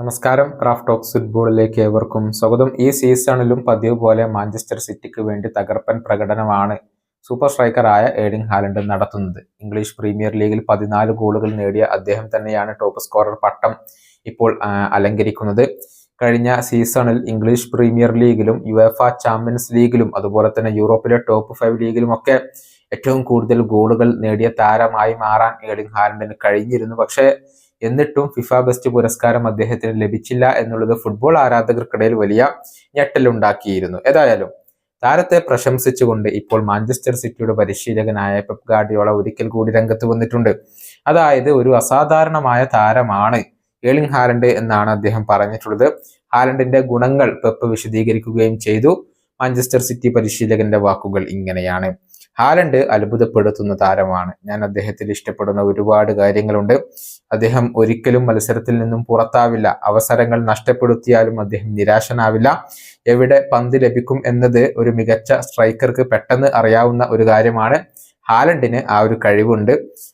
നമസ്കാരം. Craft talks ഫുട്ബോളിലേക്ക് ഏവർക്കും സ്വാഗതം. ഈ സീസണിലും പതിവ് പോലെ മാഞ്ചസ്റ്റർ സിറ്റിക്ക് വേണ്ടി തകർപ്പൻ പ്രകടനമാണ് സൂപ്പർ സ്ട്രൈക്കറായ ഏഡിംഗ് ഹാലൻഡ് നടത്തുന്നത്. ഇംഗ്ലീഷ് പ്രീമിയർ ലീഗിൽ പതിനാല് ഗോളുകൾ നേടിയ അദ്ദേഹം തന്നെയാണ് ടോപ്പ് സ്കോറർ പട്ടം ഇപ്പോൾ അലങ്കരിക്കുന്നത്. കഴിഞ്ഞ സീസണിൽ ഇംഗ്ലീഷ് പ്രീമിയർ ലീഗിലും യുഎഫ ചാമ്പ്യൻസ് ലീഗിലും അതുപോലെ തന്നെ യൂറോപ്പിലെ ടോപ്പ് ഫൈവ് ലീഗിലുമൊക്കെ ഏറ്റവും കൂടുതൽ ഗോളുകൾ നേടിയ താരമായി മാറാൻ ഏഡിംഗ് ഹാലൻഡിന് കഴിഞ്ഞിരുന്നു. പക്ഷേ എന്നിട്ടും ഫിഫ ബെസ്റ്റ് പുരസ്കാരം അദ്ദേഹത്തിന് ലഭിച്ചില്ല എന്നുള്ളത് ഫുട്ബോൾ ആരാധകർക്കിടയിൽ വലിയ ഞെട്ടലുണ്ടാക്കിയിരുന്നു. ഏതായാലും താരത്തെ പ്രശംസിച്ചുകൊണ്ട് ഇപ്പോൾ മാഞ്ചസ്റ്റർ സിറ്റിയുടെ പരിശീലകനായ പെപ് ഗാർഡിയോള ഒരിക്കൽ കൂടി രംഗത്ത് വന്നിട്ടുണ്ട്. അതായത് ഒരു അസാധാരണമായ താരമാണ് ഏളിംഗ് ഹാലൻഡ് എന്നാണ് അദ്ദേഹം പറഞ്ഞിട്ടുള്ളത്. ഹാലൻഡിന്റെ ഗുണങ്ങൾ പെപ്പ് വിശദീകരിക്കുകയും ചെയ്തു. മാഞ്ചസ്റ്റർ സിറ്റി പരിശീലകന്റെ വാക്കുകൾ ഇങ്ങനെയാണ്. ഹാലൻഡ് അത്ഭുതപ്പെടുത്തുന്ന താരമാണ്. ഞാൻ അദ്ദേഹത്തിൽ ഇഷ്ടപ്പെടുന്ന ഒരുപാട് കാര്യങ്ങളുണ്ട്. അദ്ദേഹം ഒരിക്കലും മത്സരത്തിൽ നിന്നും പുറത്താവില്ല. അവസരങ്ങൾ നഷ്ടപ്പെടുത്തിയാലും അദ്ദേഹം നിരാശനാവില്ല. എവിടെ പന്ത് ലഭിക്കും എന്നത് ഒരു മികച്ച സ്ട്രൈക്കർക്ക് പെട്ടെന്ന് അറിയാവുന്ന ഒരു കാര്യമാണ്. ഹാലൻഡിന് ആ ഒരു കഴിവുണ്ട്.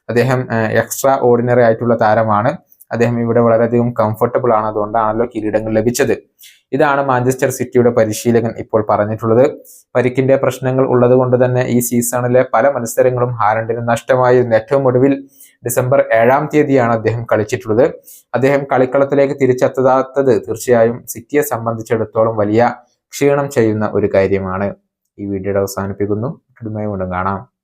അദ്ദേഹം എക്സ്ട്രാ ഓർഡിനറി ആയിട്ടുള്ള താരമാണ്. അദ്ദേഹം ഇവിടെ വളരെയധികം കംഫർട്ടബിൾ ആണ്. അതുകൊണ്ടാണല്ലോ കിരീടങ്ങൾ ലഭിച്ചത്. ഇതാണ് മാഞ്ചസ്റ്റർ സിറ്റിയുടെ പരിശീലകൻ ഇപ്പോൾ പറഞ്ഞിട്ടുള്ളത്. പരിക്കിന്റെ പ്രശ്നങ്ങൾ ഉള്ളത് കൊണ്ട് തന്നെ ഈ സീസണിലെ പല മത്സരങ്ങളും ഹാരണ്ടിന് നഷ്ടമായിരുന്നു. ഏറ്റവും ഒടുവിൽ ഡിസംബർ ഏഴാം തീയതിയാണ് അദ്ദേഹം കളിച്ചിട്ടുള്ളത്. അദ്ദേഹം കളിക്കളത്തിലേക്ക് തിരിച്ചെത്താത്തത് തീർച്ചയായും സിറ്റിയെ സംബന്ധിച്ചിടത്തോളം വലിയ ക്ഷീണം ചെയ്യുന്ന ഒരു കാര്യമാണ്. ഈ വീഡിയോയുടെ അവസാനിപ്പിക്കുന്നു. കാണാം.